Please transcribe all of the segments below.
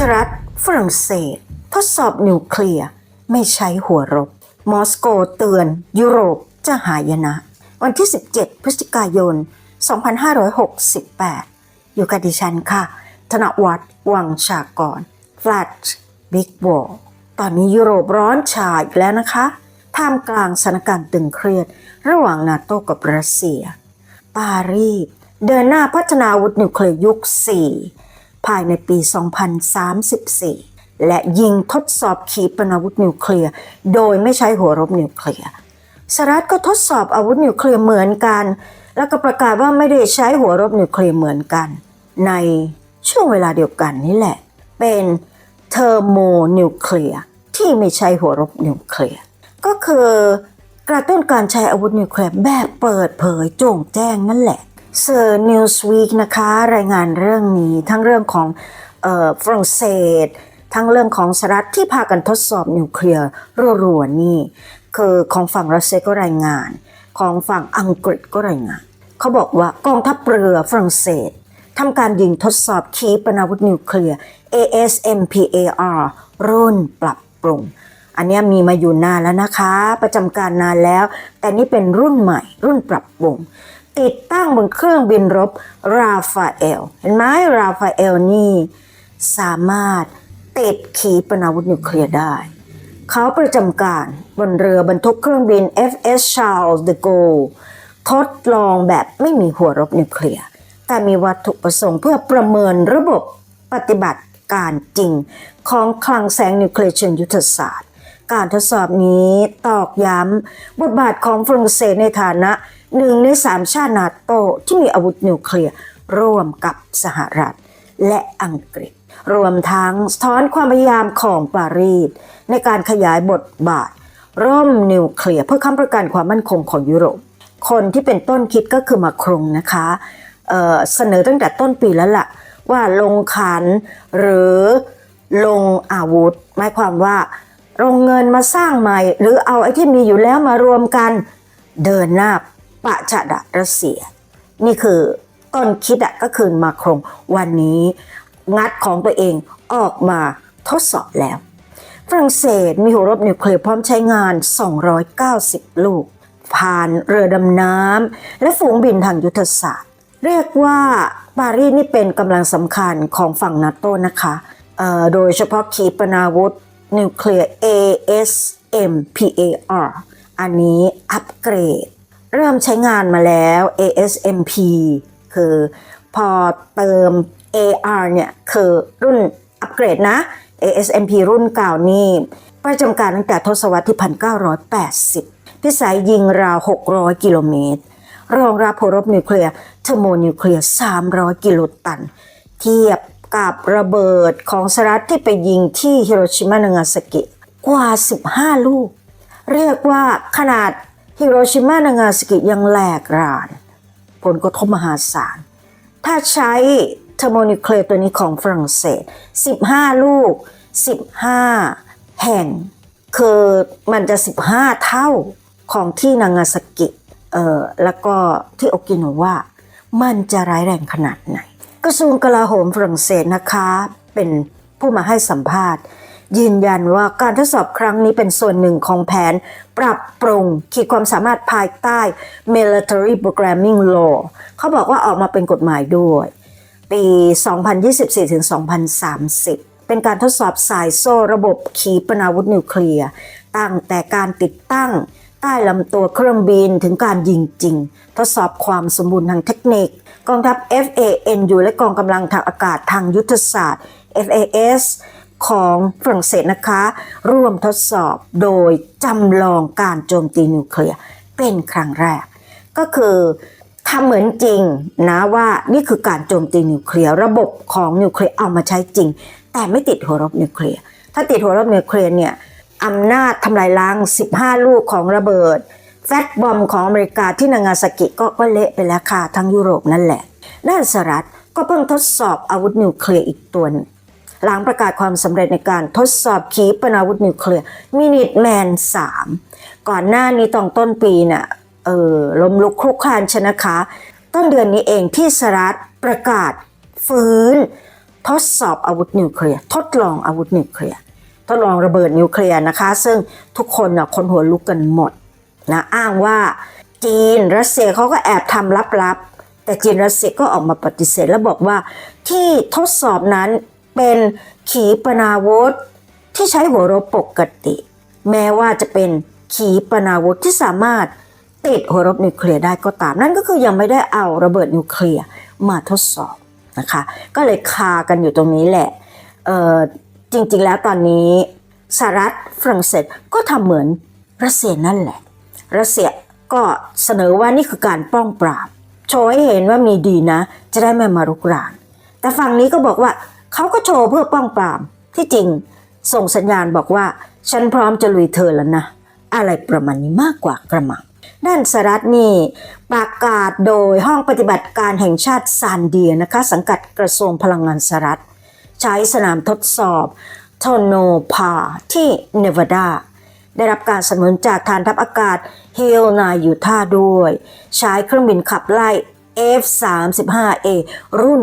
สหรัฐฝรั่งเศส ทดสอบนิวเคลียร์ไม่ใช้หัวรบ มอสโกเตือนยุโรปจะหายนะ วันที่ 17 พฤศจิกายน 2568 อยู่กับดิฉันค่ะ ธนวัฒน์วังชากร ฟลัดบิ๊กวอลตอนนี้ยุโรปร้อนชาอีกแล้วนะคะ ท่ามกลางสถานการณ์ตึงเครียด ระหว่างนาโตกับรัสเซีย ปารีสเดินหน้าพัฒนาอาวุธนิวเคลียร์ยุค 4 ภายในปี 2034 และยิงทดสอบขีปนาวุธนิวเคลียร์โดยไม่ใช้หัวรบนิวเคลียร์สหรัฐก็ทดสอบอาวุธนิวเคลียร์เหมือนกัน แล้วก็ประกาศว่าไม่ได้ใช้หัวรบนิวเคลียร์เหมือนกัน ในช่วงเวลาเดียวกันนี่แหละ เป็นเทอร์โมนิวเคลียร์ที่ไม่ใช้หัวรบนิวเคลียร์ก็คือกระตุ้นการใช้อาวุธนิวเคลียร์แบบเปิดเผยโจ่งแจ้งนั่นแหละ เซอร์นิวส์วีคนะคะ รายงานเรื่องนี้ทั้งเรื่องของฝรั่งเศส ทั้งเรื่องของสหรัฐที่พากันทดสอบนิวเคลียร์รัวๆนี่ คือของฝั่งรัสเซียก็รายงาน ของฝั่งอังกฤษก็รายงาน เขาบอกว่ากองทัพเรือฝรั่งเศสทำการยิงทดสอบขีปนาวุธนิวเคลียร์ ASMPAR รุ่นปรับปรุง อันนี้มีมาอยู่นานแล้วนะคะ ประจำการนานแล้ว แต่นี่เป็นรุ่นใหม่รุ่นปรับปรุง ติดตั้งบนเครื่องบินรบราฟาเอล เห็นไหมราฟาเอลนี่สามารถติดขีปนาวุธนิวเคลียร์ได้ เขาประจำการบนเรือบรรทุกเครื่องบิน FS Charles de Gaulle ทดลองแบบไม่มีหัวรบนิวเคลียร์ แต่มีวัตถุประสงค์เพื่อประเมินระบบปฏิบัติการจริงของคลังแสงนิวเคลียร์เชิงยุทธศาสตร์ การทดสอบนี้ตอกย้ำบทบาทของฝรั่งเศสในฐานะ หนึ่งในสามชาตินาโตที่มีอาวุธนิวเคลียร์ร่วมกับสหรัฐและอังกฤษ รวมทั้งสะท้อนความพยายามของปารีสในการขยายบทบาท ร่มนิวเคลียร์เพื่อค้ำประกันความมั่นคงของยุโรป คนที่เป็นต้นคิดก็คือมาครงนะคะเเสนอตั้งแต่ต้นปีแล้วล่ะ ว่าลงขันหรือลงอาวุธ หมายความว่าลงเงินมาสร้างใหม่ หรือเอาไอ้ที่มีอยู่แล้วมารวมกันเดินหน้า ปะชะดะรัสเซีย นี่คือต้นคิดอะก็คือมาครงวันนี้งัดของตัวเองออกมาทดสอบแล้ว ฝรั่งเศสมีหัวรบนิวเคลียร์พร้อมใช้งาน 290 ลูก ผ่านเรือดำน้ำและฝูงบินทางยุทธศาสตร์ เรียกว่าปารีสนี่เป็นกำลังสำคัญของฝั่งนาโต้นะคะโดยเฉพาะขีปนาวุธนิวเคลียร์ ASMPAR อันนี้อัปเกรด เริ่มใช้งานมาแล้ว ASMP คือพอเติม AR เนี่ยคือรุ่นอัปเกรดนะ ASMP รุ่นเก่านี่ประจำการตั้งแต่ทศวรรษที่ 1980 พิสัยยิงราว 600 กิโลเมตร รองรับหัวรบนิวเคลียร์เทอร์โมนิวเคลียร์ 300 กิโลตัน เทียบกับระเบิดของสหรัฐที่ไปยิงที่ฮิโรชิมานางาซากิกว่า 15 ลูก เรียกว่าขนาด ฮิโรชิมานางาซากิยังแหลกราน ผลกระทบมหาศาล ถ้าใช้เทอร์โมนิเคลตัวนี้ของฝรั่งเศส 15 ลูก 15 แห่ง คือมันจะ 15 เท่าของที่นางาซากิ เอ่อ แล้วก็ที่โอกินาวามันจะร้ายแรงขนาดไหน กระทรวงกลาโหมฝรั่งเศสนะคะ เป็นผู้มาให้สัมภาษณ์ ยืนยันว่าการทดสอบครั้งนี้เป็นส่วนหนึ่งของแผน ปรับปรุงขีดความสามารถภายใต้ Military Programming Law เขาบอกว่าออกมาเป็นกฎหมายด้วย ปี 2024ถึง2030 เป็นการทดสอบสายโซ่ระบบขีปนาวุธนิวเคลียร์ตั้งแต่การติดตั้งใต้ลำตัวเครื่องบินถึงการยิงจริง ทดสอบความสมบูรณ์ทางเทคนิค กองทัพ FANU และกองกำลังทางอากาศทางยุทธศาสตร์ FAS ของฝรั่งเศสนะคะ ร่วมทดสอบโดยจำลองการโจมตีนิวเคลียร์เป็นครั้งแรก ก็คือทำเหมือนจริงนะว่านี่คือการโจมตีนิวเคลียร์ระบบของนิวเคลียร์เอามาใช้จริง แต่ไม่ติดหัวรบนิวเคลียร์ถ้าติดหัวรบนิวเคลียร์เนี่ยอำนาจทำลายล้าง 15 ลูกของระเบิดแฟตบอมของอเมริกาที่นางาซากิก็ก็เละไปแล้วค่ะทั้งยุโรปนั่นแหละด้านสหรัฐก็เพิ่งทดสอบอาวุธนิวเคลียร์อีกตัว หลังประกาศความสำเร็จในการทดสอบขีปนาวุธนิวเคลียร์มินิทแมน 3 ก่อนหน้านี้ตอนต้นปีน่ะเออลมลุกคลุกคลานชนะคะ ต้นเดือนนี้เองที่สหรัฐประกาศฟื้น ทดสอบอาวุธนิวเคลียร์ทดลองอาวุธนิวเคลียร์ทดลองระเบิดนิวเคลียร์นะคะ ซึ่งทุกคนน่ะคนหัวลุกกันหมดนะอ้างว่าจีนรัสเซียเขาก็แอบทำลับๆแต่จีนรัสเซียก็ออกมาปฏิเสธแล้วบอกว่าที่ทดสอบนั้น เป็นขีปนาวุธ ที่ใช้หัวรบปกติ แม้ว่าจะเป็นขีปนาวุธที่สามารถติดหัวรบนิวเคลียร์ได้ก็ตาม นั่นก็คือยังไม่ได้เอาระเบิดนิวเคลียร์มาทดสอบนะคะก็เลยคากันอยู่ตรงนี้แหละจริงๆแล้วตอนนี้สหรัฐฝรั่งเศสก็ทำเหมือนรัสเซียนั่นแหละรัสเซียก็เสนอว่านี่คือการป้องปราบโชว์ให้เห็นว่ามีดีนะ จะได้ไม่มารุกราน แต่ฝั่งนี้ก็บอกว่า เขาก็โชว์เพื่อป้องปราม ที่จริง ส่งสัญญาณบอกว่า ฉันพร้อมจะลุยเธอแล้วนะ อะไรประมาณนี้มากกว่ากระมังด้านสหรัฐนี่ประกาศโดยห้องปฏิบัติการแห่งชาติซานเดียนะคะ สังกัดกระทรวงพลังงานสหรัฐ ใช้สนามทดสอบโทโนพาที่เนวาดา ได้รับการสนับสนุนจากฐานทัพอากาศเฮลนายูท่าด้วย ใช้เครื่องบินขับไล่ F-35A รุ่น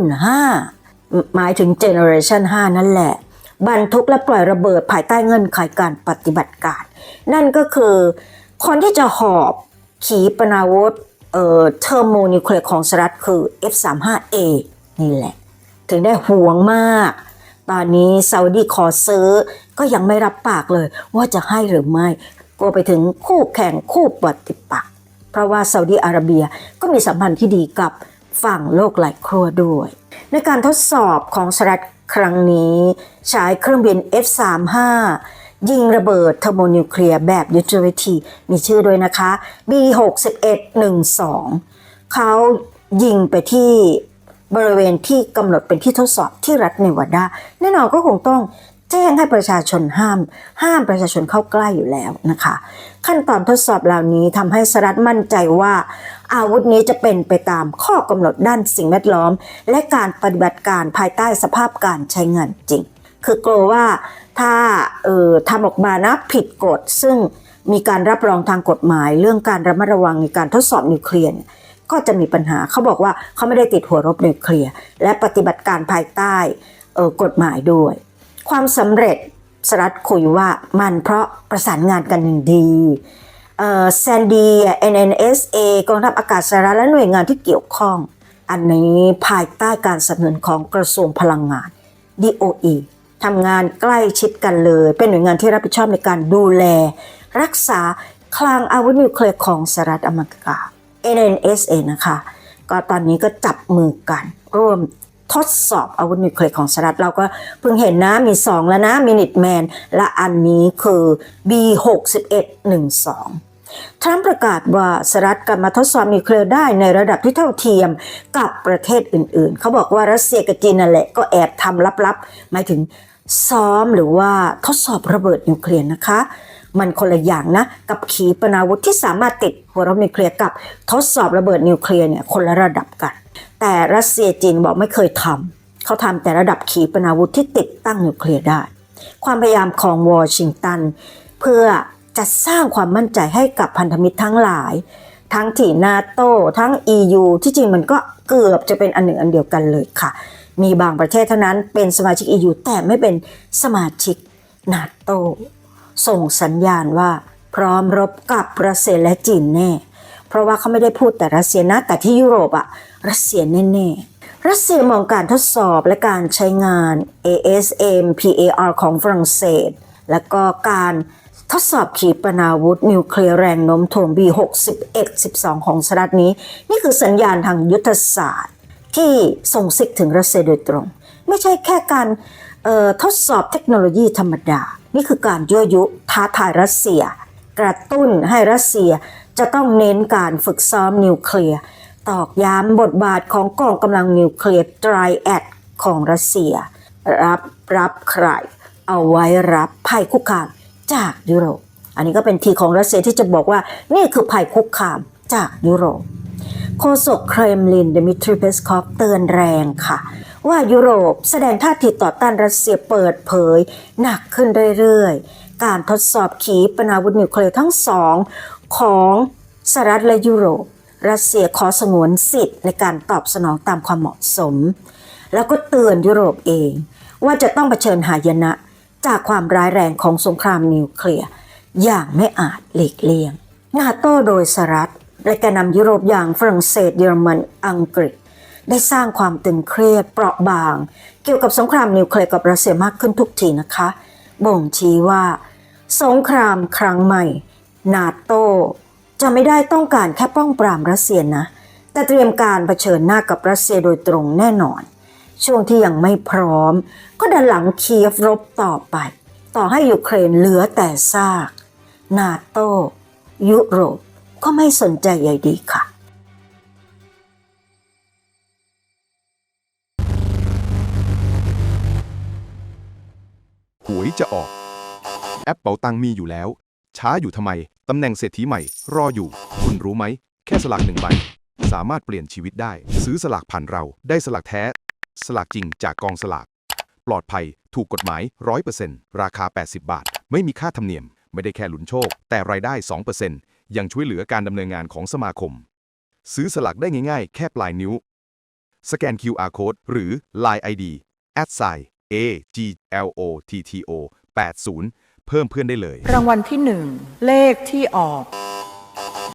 5 หมายถึงเจเนอเรชัน5นั่นแหละ บรรทุกและปล่อยระเบิดภายใต้เงื่อนไขการปฏิบัติการ นั่นก็คือ คนที่จะหอบขีปนาวุธเอ่อเทอร์โมนิวเคลียร์ของสหรัฐคือ F-35A นี่แหละ ถึงได้ห่วงมาก ตอนนี้ซาอุดีขอซื้อก็ยังไม่รับปากเลย ว่าจะให้หรือไม่กลัวไปถึงคู่แข่งคู่ปฏิปักษ์เพราะว่าซาอุดีอาระเบียก็มีสัมพันธ์ที่ดีกับฝั่งโลกหลายครัวด้วย ในการทดสอบของสหรัฐครั้งนี้ ใช้เครื่องบิน F-35 ยิงระเบิดเทอร์โมนิวเคลียร์แบบยุทธวิธีมีชื่อด้วยนะคะ B6112 เขายิงไปที่บริเวณที่กำหนดเป็นที่ทดสอบที่รัฐเนวาดา แน่นอนก็คงต้อง แจ้งให้ประชาชนห้าม ห้ามประชาชนเข้าใกล้อยู่แล้วนะคะ ขั้นตอนทดสอบเหล่านี้ทำให้สหรัฐมั่นใจว่า อาวุธนี้จะเป็นไปตามข้อกำหนดด้านสิ่งแวดล้อม และการปฏิบัติการภายใต้สภาพการใช้งานจริง คือกลัวว่าถ้าเออทำออกมานะผิดกฎซึ่งมีการรับรองทางกฎหมาย เรื่องการระมัดระวังในการทดสอบนิวเคลียร์ก็จะมีปัญหาเขาบอกว่าเขาไม่ได้ติดหัวรบนิวเคลียร์และปฏิบัติการภายใต้ออกฎหมายด้วย ความสำเร็จสหรัฐคุยว่ามันเพราะประสานงานกันดีแซนดี NNSA กองทัพอากาศสหรัฐและหน่วยงานที่เกี่ยวข้อง อันนี้ภายใต้การสนับสนุนของกระทรวงพลังงาน DOE ทำงานใกล้ชิดกันเลย เป็นหน่วยงานที่รับผิดชอบในการดูแล รักษาคลังอาวุธนิวเคลียร์ของสหรัฐอเมริกา NNSA นะคะ ก็ตอนนี้ก็จับมือกัน ร่วม ทดสอบอาวุธนิวเคลียร์ของสหรัฐเราก็เพิ่งเห็นนะมี 2 แล้วนะมินิทแมนและอันนี้คือ B6112 ทรัมป์ประกาศว่าสหรัฐกลับมาทดสอบนิวเคลียร์ได้ในระดับที่เท่าเทียมกับประเทศอื่นๆ เขาบอกว่ารัสเซียกับจีนนั่นแหละก็แอบทำลับๆ หมายถึงซ้อมหรือว่าทดสอบระเบิดนิวเคลียร์นะคะ มันคนละอย่างนะ กับขีปนาวุธที่สามารถติดหัวรบนิวเคลียร์กับทดสอบระเบิดนิวเคลียร์เนี่ยคนละระดับกัน แต่รัสเซียจีนบอกไม่เคยทำเขาทำแต่ระดับขีปนาวุธที่ติดตั้งนิวเคลียร์ได้ ความพยายามของวอชิงตันเพื่อจะสร้างความมั่นใจให้กับพันธมิตรทั้งหลาย ทั้งที่นาโตทั้ง EU ที่จริงมันก็เกือบจะเป็นอันหนึ่งอันเดียวกันเลยค่ะ มีบางประเทศเท่านั้นเป็นสมาชิก EU แต่ไม่เป็นสมาชิกนาโตส่งสัญญาณว่าพร้อมรบกับรัสเซียและจีนแน่ เพราะว่าเขาไม่ได้พูดแต่รัสเซียนะ แต่ที่ยุโรปอะรัสเซียแน่ๆ รัสเซียมองการทดสอบและการใช้งาน ASM PAR ของฝรั่งเศส และก็การทดสอบขีปนาวุธนิวเคลียร์แรงโน้มถ่วง B6112 ของสหรัฐนี้ นี่คือสัญญาณทางยุทธศาสตร์ ที่ส่งสิกถึงรัสเซียโดยตรง ไม่ใช่แค่การทดสอบเทคโนโลยีธรรมดา นี่คือการยั่วยุท้าทายรัสเซีย กระตุ้นให้รัสเซียจะต้องเน้นการฝึกซ้อมนิวเคลียร์ตอกย้ำบทบาทของกองกำลังนิวเคลียร์ไตรแอดของรัสเซีย รับรับใคร เอาไว้รับภัยคุกคามจากยุโรป อันนี้ก็เป็นทีของรัสเซียที่จะบอกว่านี่คือภัยคุกคามจากยุโรปโฆษกเครมลินเดมิทรีเพสคอฟเตือนแรงค่ะ ว่ายุโรปแสดงท่าทีต่อต้านรัสเซียเปิดเผย หนักขึ้นเรื่อยๆ การทดสอบขีปนาวุธนิวเคลียร์ทั้งสองของสหรัฐและยุโรป รัสเซียขอสงวนสิทธิ์ในการตอบสนองตามความเหมาะสม แล้วก็เตือนยุโรปเอง ว่าจะต้องเผชิญหายนะ จากความร้ายแรงของสงครามนิวเคลียร์อย่างไม่อาจหลีกเลี่ยง นาโต้โดยสหรัฐและแกนนำยุโรปอย่างฝรั่งเศสเยอรมันอังกฤษ ได้สร้างความตึงเครียดเปราะบาง เกี่ยวกับสงครามนิวเคลียร์กับรัสเซียมากขึ้นทุกทีนะคะ บ่งชี้ว่า สงครามครั้งใหม่ นาโต้จะไม่ได้ต้องการแค่ป้องปรามรัสเซียนะ แต่เตรียมการเผชิญหน้ากับรัสเซียโดยตรงแน่นอน ช่วงที่ยังไม่พร้อม ก็ดันหลังเคียฟรบต่อไป ต่อให้ยูเครนเหลือแต่ซาก นาโต้ยุโรปก็ไม่สนใจใยดีค่ะ จะออก แอปเป๋าตังมีอยู่แล้ว ช้าอยู่ทำไม ตำแหน่งเศรษฐีใหม่ รออยู่ คุณรู้ไหม แค่สลากหนึ่งใบ สามารถเปลี่ยนชีวิตได้ ซื้อสลากผ่านเราได้สลากแท้ สลากจริงจากกองสลาก ปลอดภัย ถูกกฎหมาย 100%ราคา 80 บาท ไม่มีค่าธรรมเนียม ไม่ได้แค่ลุ้นโชค แต่รายได้ 2%ยังช่วยเหลือการดำเนินงานของสมาคม ซื้อสลากได้ง่าย ๆ แค่ปลายนิ้ว สแกน QR code หรือ Line ID at sign a g l o t t o 80 เพิ่มเพื่อนได้เลย รางวัลที่หนึ่งเลขที่ออก